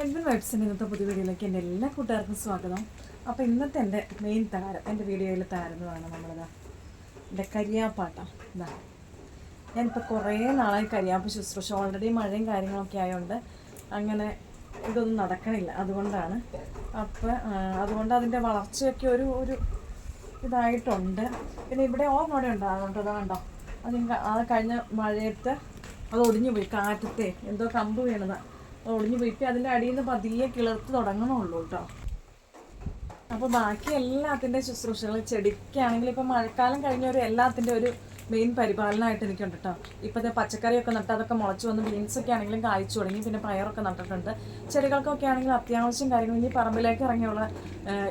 Edwin വൈബ്സിന്റെ ഇന്നത്തെ പുതിയ വീഡിയോയിലേക്ക് എന്റെ എല്ലാ കൂട്ടുകാർക്കും സ്വാഗതം. അപ്പോൾ ഇന്നത്തെ എന്റെ മെയിൻ താരം എന്റെ വീഡിയോയിൽ താരുന്നതാണ് നമ്മളിതാ എന്റെ കരിയാപ്പാട്ടം ഇതാ ഞാനിപ്പോൾ കുറേ നാളായി കരിയാപ്പ് ശുശ്രൂഷ ഓൾറെഡി മഴയും കാര്യങ്ങളൊക്കെ ആയതുകൊണ്ട് അങ്ങനെ ഇതൊന്നും നടക്കണില്ല അതുകൊണ്ടാണ്. അപ്പോൾ അതുകൊണ്ട് അതിന്റെ വളർച്ചയൊക്കെ ഒരു ഒരു ഇതായിട്ടുണ്ട്. പിന്നെ ഇവിടെ ഓർമ്മയോടെ ഉണ്ടാകുന്നുണ്ട് അത് കണ്ടോ? അത് കഴിഞ്ഞ മഴയത്ത് അത് ഒടിഞ്ഞു പോയി കാറ്റത്തെ എന്തോ കമ്പ് വീണത്. അത് പോയിട്ട് പോയി. അതിന്റെ അടിയിൽ നിന്ന് പതിയെ കിളർത്ത് തുടങ്ങണുള്ളൂ കേട്ടോ അപ്പോൾ ബാക്കി എല്ലാത്തിന്റെ ശുശ്രൂഷകൾ ചെടിക്കാണെങ്കിൽ ഇപ്പോൾ മഴക്കാലം കഴിഞ്ഞ ഒരു എല്ലാത്തിന്റെ ഒരു മെയിൻ പരിപാലനമായിട്ട് എനിക്കുണ്ട് കേട്ടോ ഇപ്പോഴത്തെ പച്ചക്കറിയൊക്കെ നട്ട് അതൊക്കെ മുളച്ച് വന്ന് ബീൻസൊക്കെ ആണെങ്കിലും കായ്ച്ചു തുടങ്ങി പിന്നെ പയറൊക്കെ നട്ടിട്ടുണ്ട്. ചെടികൾക്കൊക്കെ ആണെങ്കിലും അത്യാവശ്യം കാര്യങ്ങൾ ഇനി പറമ്പിലേക്ക് ഇറങ്ങിയുള്ള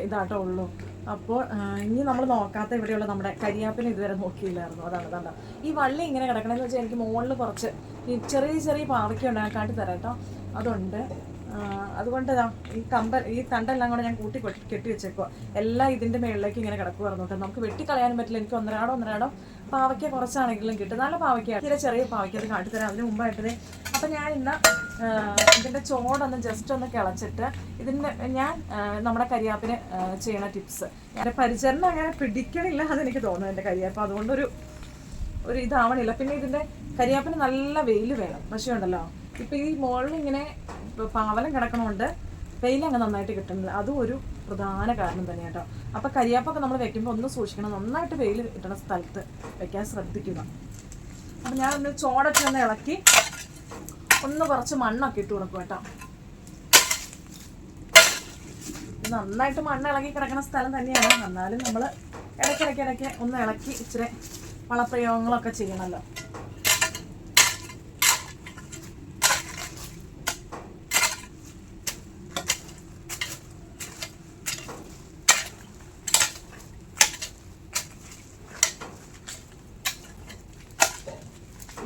ഇതാട്ടോ ഉള്ളൂ. അപ്പോൾ ഇനി നമ്മൾ നോക്കാത്ത ഇവിടെയുള്ള നമ്മുടെ കരിയാപ്പിനെ ഇതുവരെ നോക്കിയില്ലായിരുന്നു. അതാണ് അതാണ്. ഈ വള്ളി ഇങ്ങനെ കിടക്കണമെന്ന് വെച്ചാൽ എനിക്ക് മുകളിൽ കുറച്ച് ഈ ചെറിയ ചെറിയ പാവയ്ക്ക ഞാൻ കാട്ടി തരാം കേട്ടോ. അതുണ്ട്. അതുകൊണ്ട് ഈ കമ്പൽ ഈ തണ്ടെല്ലാം കൂടെ ഞാൻ കൂട്ടി കെട്ടി വെച്ചേക്കുക എല്ലാം ഇതിന്റെ മേളിലേക്ക് ഇങ്ങനെ കിടക്കുമായിരുന്നു കേട്ടോ. നമുക്ക് വെട്ടിക്കളയാനും പറ്റില്ല. എനിക്ക് ഒന്നരാടോ ഒന്നരാടോ പാവയ്ക്ക കുറച്ചാണെങ്കിലും കിട്ടും. നല്ല പാവയ്ക്ക. തീരെ ചെറിയ പാവയ്ക്ക അത് കാട്ടിത്തരാം അതിന് മുമ്പായിട്ടത് അപ്പം ഞാൻ ഇന്ന് ഇതിന്റെ ചോടൊന്ന് ജസ്റ്റ് ഒന്ന് കിളച്ചിട്ട് ഇതിന്റെ ഞാൻ നമ്മുടെ കരിയാപ്പിന് ചെയ്യണ ടിപ്സ്. എന്റെ പരിചരണം അങ്ങനെ പിടിക്കണില്ല അതെനിക്ക് തോന്നുന്നു എന്റെ കരിയാപ്പ്. അതുകൊണ്ടൊരു ഒരു ഇതാവണില്ല. പിന്നെ ഇതിന്റെ കരിയാപ്പിന് നല്ല വെയിൽ വേണം. പക്ഷേ ഉണ്ടല്ലോ ഇപ്പൊ ഈ മുകളിൽ ഇങ്ങനെ പാവലം കിടക്കണോണ്ട് വെയിൽ അങ്ങ് നന്നായിട്ട് കിട്ടുന്നില്ല അതും ഒരു പ്രധാന കാരണം തന്നെ കേട്ടോ. അപ്പൊ കരിയാപ്പൊക്കെ നമ്മൾ വെക്കുമ്പോൾ ഒന്ന് സൂക്ഷിക്കണം. നന്നായിട്ട് വെയിൽ കിട്ടുന്ന സ്ഥലത്ത് വെക്കാൻ ശ്രദ്ധിക്കുക. അപ്പൊ ചോടൊക്കെ ഒന്ന് ഇളക്കി ഒന്ന് കുറച്ച് മണ്ണൊക്കെ ഇട്ട് കൊടുക്കും കേട്ടോ. നന്നായിട്ട് മണ്ണ് ഇളകി കിടക്കുന്ന സ്ഥലം തന്നെയാണ്. എന്നാലും നമ്മൾ ഇടയ്ക്കിടയ്ക്ക് ഇടയ്ക്ക് ഒന്ന് ഇളക്കി ഇച്ചിരി വളപ്രയോഗങ്ങളൊക്കെ ചെയ്യണമല്ലോ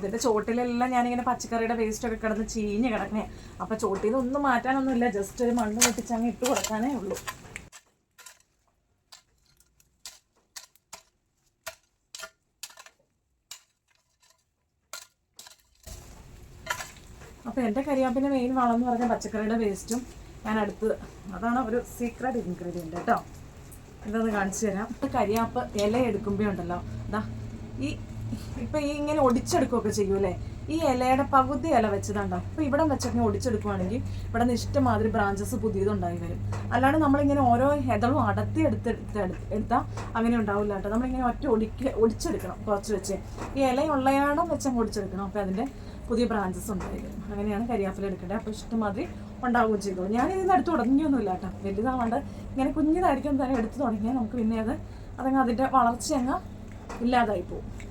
ഇതിന്റെ ചോട്ടിലെല്ലാം ഞാനിങ്ങനെ പച്ചക്കറിയുടെ വേസ്റ്റ് ഒക്കെ കിടന്ന് ചീഞ്ഞ് കിടക്കണേ. അപ്പൊ ചോട്ടിൽ നിന്ന് ഒന്നും മാറ്റാനൊന്നുമില്ല ജസ്റ്റ് ഒരു മണ്ണ് പൊട്ടിച്ച് അങ്ങ് ഇട്ട് കൊടുക്കാനേ ഉള്ളൂ. അപ്പോൾ എന്റെ കരിയാപ്പിന്റെ മെയിൻ വളം എന്ന് പറഞ്ഞ പച്ചക്കറിയുടെ വേസ്റ്റും ഞാൻ അടുത്ത് അതാണ് ഒരു സീക്രട്ട് ഇൻഗ്രീഡിയന്റ് കേട്ടോ. ഇതൊന്ന് കാണിച്ചു തരാം. കരിയാപ്പ് ഇല എടുക്കുമ്പോൾ ഉണ്ടല്ലോ. ഇതാ ഈ ഇപ്പം ഈ ഇങ്ങനെ ഒടിച്ചെടുക്കുകയൊക്കെ ചെയ്യൂലേ ഈ ഇലയുടെ പകുതി ഇല വെച്ചതുണ്ടാവും അപ്പോൾ ഇവിടെ വെച്ചൊക്കെ ഒടിച്ചെടുക്കുവാണെങ്കിൽ ഇവിടെ നിന്ന് ഇഷ്ടമാതിരി ബ്രാഞ്ചസ് പുതിയതുണ്ടായി വരും. അല്ലാണ്ട് നമ്മളിങ്ങനെ ഓരോ ഇതളും അടത്തി എടുത്ത് എടുത്ത് എടുത്താൽ അങ്ങനെ ഉണ്ടാവില്ല കേട്ടോ. നമ്മളിങ്ങനെ ഒറ്റ ഒടിക്ക ഒടിച്ചെടുക്കണം കുറച്ച് വെച്ച്. ഈ ഇലയുള്ളയാണോ വെച്ചങ്ങ് ഒടിച്ചെടുക്കണം. അപ്പോൾ അതിന്റെ പുതിയ ബ്രാഞ്ചസ് ഉണ്ടായി വരും. അങ്ങനെയാണ് കരിയാപ്പില എടുക്കേണ്ടത്. അപ്പോൾ ഇഷ്ടമാതിരി ഉണ്ടാവുകയും ചെയ്തോളൂ ഞാൻ ഇതിന് അടുത്ത് തുടങ്ങിയൊന്നുമില്ല കേട്ടോ. വലുതാവാണ്ട് ഇങ്ങനെ കുഞ്ഞിതായിരിക്കും തന്നെ എടുത്ത് തുടങ്ങിയാൽ നമുക്ക് പിന്നെ അത് അതങ്ങ് അതിന്റെ വളർച്ച അങ്ങ് ഇല്ലാതായി പോകും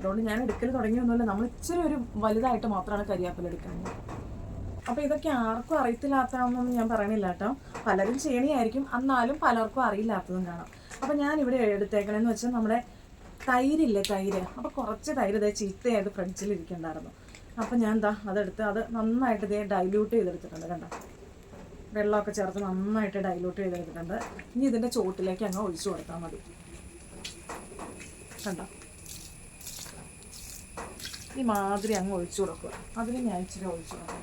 അതുകൊണ്ട് ഞാൻ എടുക്കൽ തുടങ്ങിയൊന്നുമില്ല. നമ്മൾ ഇച്ചിരി ഒരു വലുതായിട്ട് മാത്രമാണ് കരിയാപ്പില എടുക്കുന്നത്. അപ്പോൾ ഇതൊക്കെ ആർക്കും അറിയത്തില്ലാത്തതാണെന്നൊന്നും ഞാൻ പറയണില്ല കേട്ടോ. പലരും ചെയ്യണിയായിരിക്കും. എന്നാലും പലർക്കും അറിയില്ലാത്തതും കാണാം. അപ്പോൾ ഞാൻ ഇവിടെ എടുത്തേക്കണമെന്ന് വെച്ചാൽ നമ്മുടെ തൈരില്ലേ തൈര്? അപ്പോൾ കുറച്ച് തൈര് ഇതേ ചീത്തയായിട്ട് ഫ്രിഡ്ജിൽ ഇരിക്കണ്ടായിരുന്നു അപ്പോൾ ഞാൻ എന്താ അതെടുത്ത് അത് നന്നായിട്ട് ഇതേ ഡൈല്യൂട്ട് ചെയ്തെടുത്തിട്ടുണ്ട് കണ്ടോ? വെള്ളമൊക്കെ ചേർത്ത് നന്നായിട്ട് ഡൈല്യൂട്ട് ചെയ്തെടുത്തിട്ടുണ്ട്. ഇനി ഇതിന്റെ ചോട്ടിലേക്ക് അങ്ങ് ഒഴിച്ചു കൊടുത്താൽ മതി. കണ്ടോ? ഈ മാതിരി അങ്ങ് ഒഴിച്ചു കൊടുക്കുക അതിന് ഞാൻ ഇച്ചിരി ഒഴിച്ചു കൊടുക്കാം.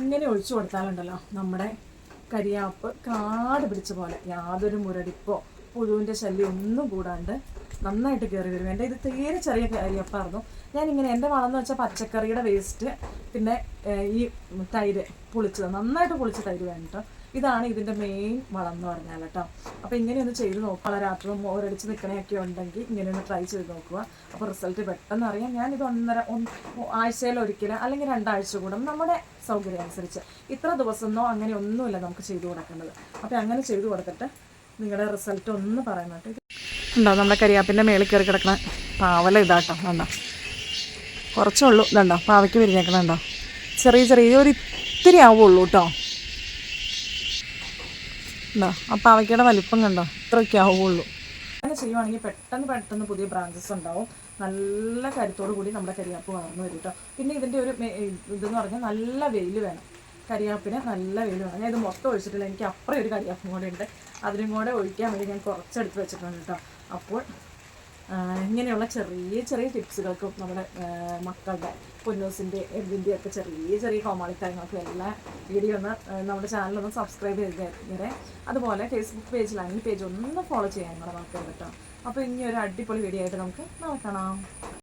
ഇങ്ങനെ ഒഴിച്ചു കൊടുത്താലുണ്ടല്ലോ നമ്മുടെ കരിയാപ്പ് കാട് പിടിച്ച പോലെ യാതൊരു മുരടിപ്പോ പുഴുവിന്റെ ശല്യം ഒന്നും കൂടാണ്ട് നന്നായിട്ട് കയറി വരും. എന്റെ ഇത് തീരെ ചെറിയ കരിയപ്പായിരുന്നു ഞാനിങ്ങനെ എന്റെ വളം എന്ന് വെച്ചാൽ പച്ചക്കറിയുടെ വേസ്റ്റ് പിന്നെ ഈ തൈര് പുളിച്ചത് നന്നായിട്ട് പുളിച്ച തൈര് വേണം ഇതാണ് ഇതിന്റെ മെയിൻ വളം എന്ന് പറഞ്ഞാൽ കേട്ടോ. അപ്പോൾ ഇങ്ങനെയൊന്ന് ചെയ്ത് നോക്കുക രാത്രി മോരടിച്ച് നിൽക്കണയൊക്കെ ഉണ്ടെങ്കിൽ ഇങ്ങനെ ഒന്ന് ട്രൈ ചെയ്ത് നോക്കുക അപ്പോൾ റിസൾട്ട് പെട്ടെന്ന് അറിയാം. ഞാനിത് ഒന്നര ഒന്ന് ആഴ്ചയിൽ ഒരിക്കലും അല്ലെങ്കിൽ രണ്ടാഴ്ച കൂടും നമ്മുടെ സൗകര്യം അനുസരിച്ച്. ഇത്ര ദിവസമൊന്നോ അങ്ങനെ ഒന്നുമില്ല നമുക്ക് ചെയ്തു കൊടുക്കേണ്ടത്. അപ്പോൾ അങ്ങനെ ചെയ്തു കൊടുത്തിട്ട് നിങ്ങളുടെ റിസൾട്ട് ഒന്ന് പറയാൻ കേട്ടോ ഉണ്ടോ? നമ്മുടെ കരിയാപ്പിന്റെ മേളിൽ കയറി കിടക്കണ പാവല ഇതാട്ടോ കണ്ടോ? കുറച്ചേ ഉള്ളൂ ഇതുണ്ടോ? പാവയ്ക്ക് വിരിഞ്ഞേക്കണുണ്ടോ ചെറിയ ചെറിയ ഒരു ഇത്തിരി ആവുള്ളൂ കേട്ടോ ഉണ്ടോ ആ പാവയ്ക്കയുടെ വലിപ്പം കണ്ടോ? ഇത്രയൊക്കെ ആവുള്ളൂ. അങ്ങനെ ചെയ്യുവാണെങ്കിൽ പെട്ടെന്ന് പെട്ടെന്ന് പുതിയ ബ്രാഞ്ചസ് ഉണ്ടാവും. നല്ല കരുത്തോടു കൂടി നമ്മുടെ കരിയാപ്പ് വളർന്നു വരും കേട്ടോ പിന്നെ ഇതിന്റെ ഒരു ഇതെന്ന് പറഞ്ഞാൽ നല്ല വെയിൽ വേണം. കരിയാപ്പിന് നല്ല വെയിൽ വേണം. ഞാൻ ഇത് മൊത്തം ഒഴിച്ചിട്ടില്ല. എനിക്ക് അപ്പുറം ഒരു കരിയാപ്പും കൂടെ ഉണ്ട്. അതിനും കൂടെ ഒഴിക്കാൻ വേണ്ടി ഞാൻ കുറച്ചെടുത്ത് വെച്ചിട്ടുണ്ട് കേട്ടോ. അപ്പോൾ ഇങ്ങനെയുള്ള ചെറിയ ചെറിയ ടിപ്സുകൾക്കും നമ്മുടെ മക്കളുടെ പൊന്നൂസിന്റെ എന്തിന്റെ ഒക്കെ ചെറിയ ചെറിയ കോമാളിത്തരങ്ങൾക്കും എല്ലാ വീഡിയോ ഒന്ന് നമ്മുടെ ചാനലൊന്ന് സബ്സ്ക്രൈബ് ചെയ്തേരെ അതുപോലെ ഫേസ്ബുക്ക് പേജിലാണെങ്കിൽ പേജ് ഒന്ന് ഫോളോ ചെയ്യാൻ കൂടെ മക്കൾ കേട്ടോ. അപ്പോൾ ഇനി ഒരു അടിപൊളി വീഡിയോ ആയിട്ട് നമുക്ക് നാളെ കാണാം.